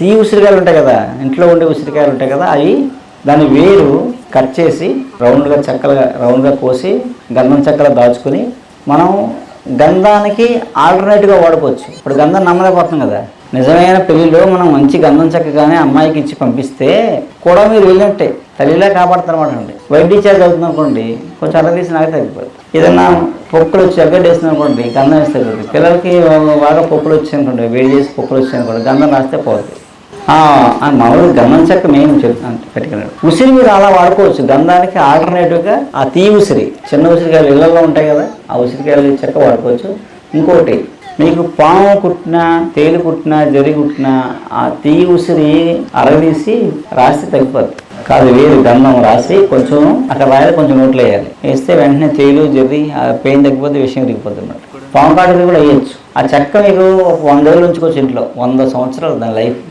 తీ ఉసిరికాయలు ఉంటాయి కదా ఇంట్లో ఉండే ఉసిరికాయలు ఉంటాయి కదా అవి దాని వేరు కట్ చేసి రౌండ్గా చక్కలుగా రౌండ్గా కోసి గంధం చెక్కలు దాచుకుని మనం గంధానికి ఆల్టర్నేట్గా వాడుకోవచ్చు. ఇప్పుడు గంధం నమ్మలేకపోతున్నాం కదా. నిజమైన పెళ్ళిలో మనం మంచి గంధం చక్కగానే అమ్మాయికి ఇచ్చి పంపిస్తే కూడా మీరు వెళ్ళినట్టే. తల్లిలా కాపాడుతారన్నమాట అండి. వైట్ చేతి అవుతుంది అనుకోండి కొంచెం అలా తీసి నాకు తగ్గిపోతుంది ఏదైనా పొక్కులు వచ్చి ఎగ్గడ్డ వేస్తుంది అనుకోండి గంధం వేస్తే పిల్లలకి బాగా పొక్కులు వచ్చాయి అనుకోండి వేడి చేసి పొక్కులు వచ్చాయి అనుకోండి గంధం రాస్తే పోతుంది మామూలుగా గంధం చెక్క మేము చెప్తాను పెట్టుకున్నాడు ఉసిరి మీరు అలా వాడుకోవచ్చు. గంధానికి ఆల్టర్నేటివ్గా ఆ తీ ఉసిరి చిన్న ఉసిరికాయలు ఇళ్ళలో ఉంటాయి కదా ఆ ఉసిరికాయలు చెక్క వాడుకోవచ్చు. ఇంకోటి మీకు పాము కుట్టినా తేలు కుట్టినా జరి కుట్టినా ఆ తీ ఉసిరి అరగదీసి రాసి తగ్గిపోద్ది. కాదు వేరు గంధం రాసి కొంచెం అక్కడ రాయాలి కొంచెం నోట్లో వేయాలి. వేస్తే వెంటనే తేలు జరి ఆ పెయిన్ తగ్గిపోతే విషయం తగ్గిపోతుంది అన్నమాట. పాము కాటుకు కూడా వేయచ్చు. ఆ చెక్క మీకు వంద రోజులు ఉంచుకోవచ్చు ఇంట్లో. వంద సంవత్సరాలు దాని లైఫ్.